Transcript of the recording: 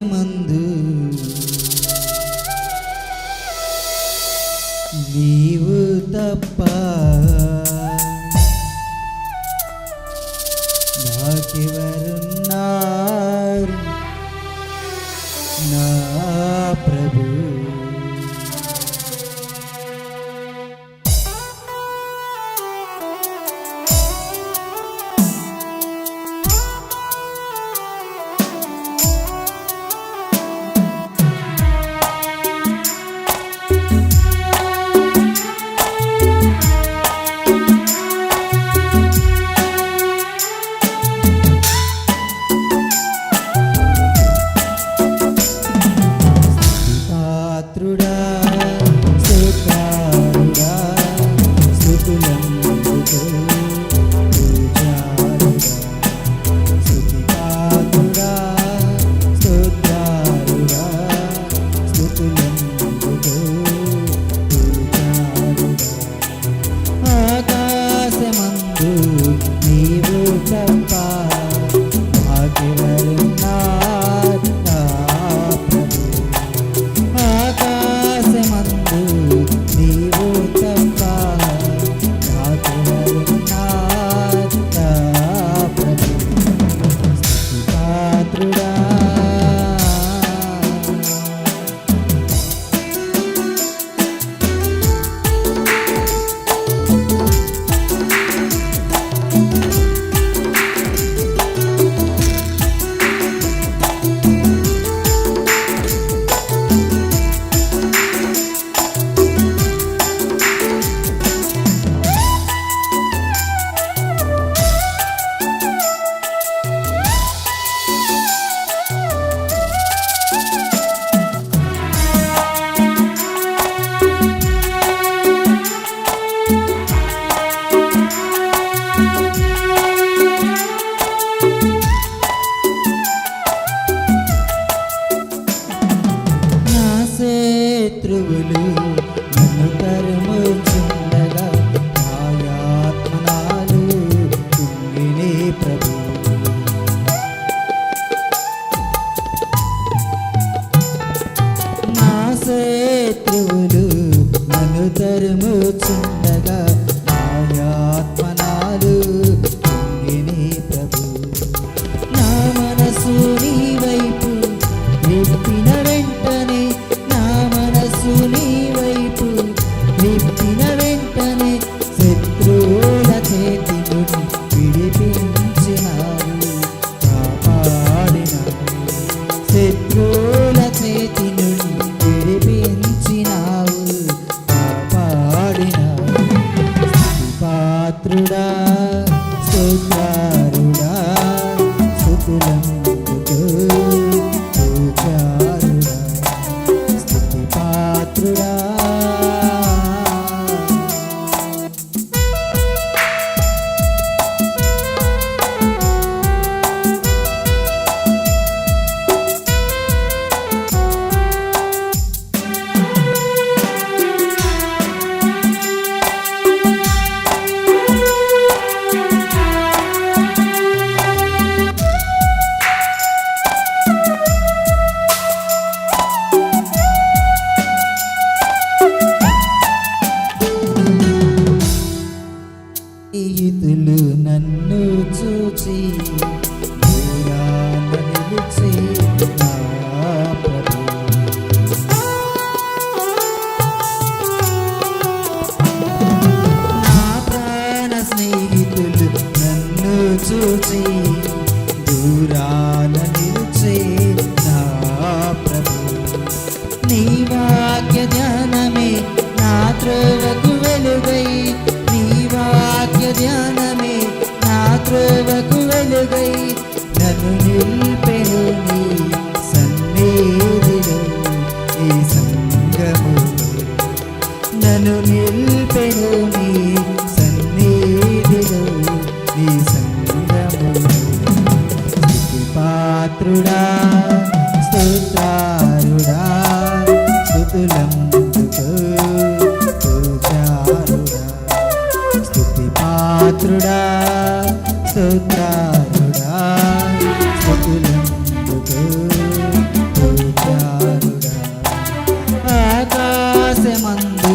మందు. నీవు తప్ప శత్రువులు నన్ను తరుముచుండగా నాయాత్మనాలు కుంగినే ప్రభు. నా శత్రువులు నన్ను తరుముచుండగా చూచి దూరాన నిలిచే నా ప్రభు. నీ వాక్య ధ్యానమే నా త్రోవకు వెలుగై నీ వాక్య ధ్యానమే నా త్రోవకు వెలుగై. నన్ను నిల్పెను నీ సన్నిధిలో ఈ సంగము నన్ను నిల్పెను నీ పాత్రుడా స్తోత్రారుడా స్థుతులందుకు పూజారుడా స్థుతి పాత్రుడా స్తోత్రారుడా స్థుతులందుకు పూజారుడా ఆకాశమందు